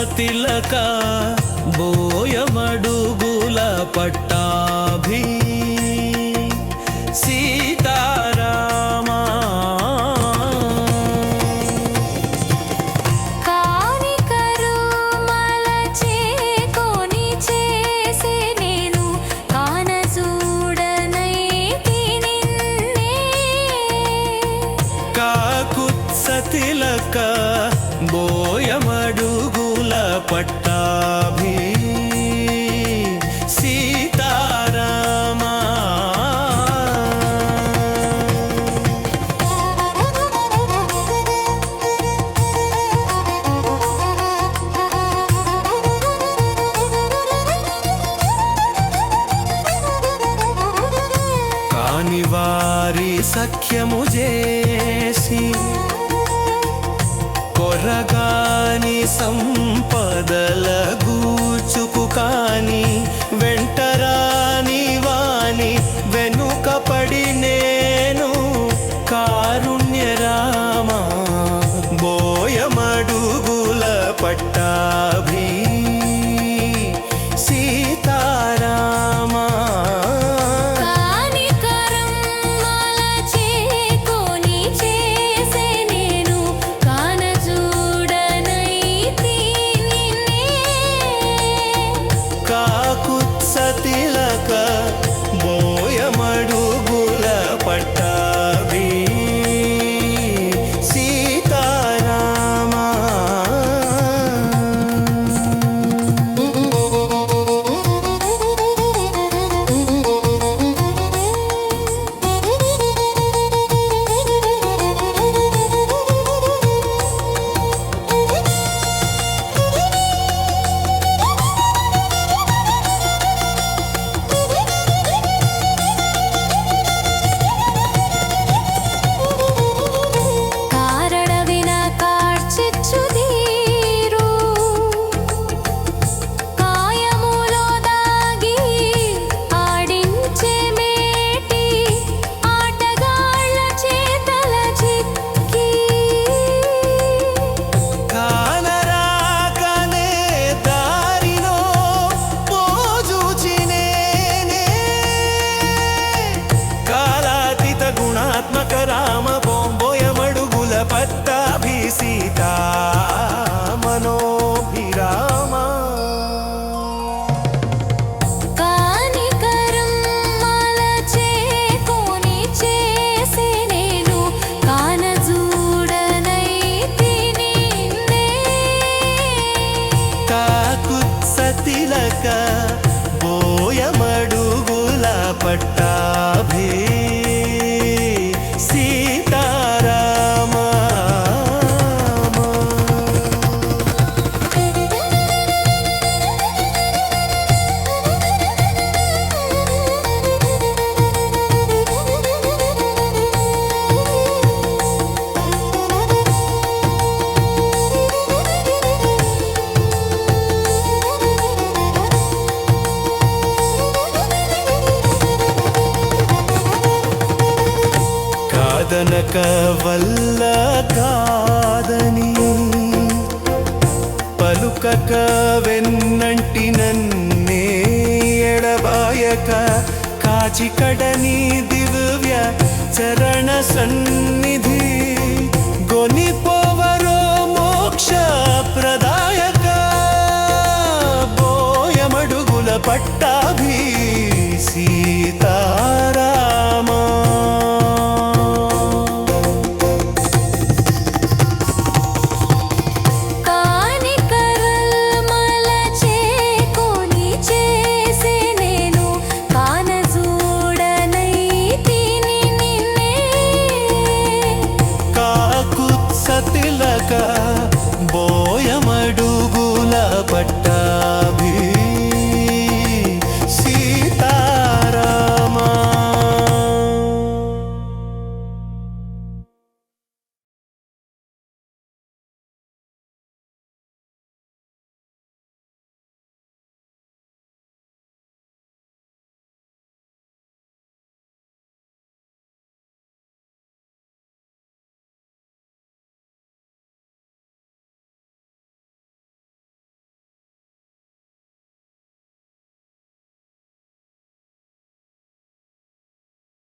కుత్సతిలక బోయమడుగుల పట్టాభి. సీతారామా. మలచేకొని చేసే నేను కానజూడనైతి నిన్నే కాకుత్సతిలక బోయమడుగుల పట్టాభి కోరగాని సంపదల గూచుకు కానీ తిలక బోయమడుగుల పట్టాభే కాదనక వల్ల కాదని పలుకక వెన్నంటి నన్నే ఎడబాయక కాచికడని దివ్య చరణ సన్నిధి గొనిపోవరో మోక్ష ప్రదాయక. బోయమడుగుల పట్టాభి సీతా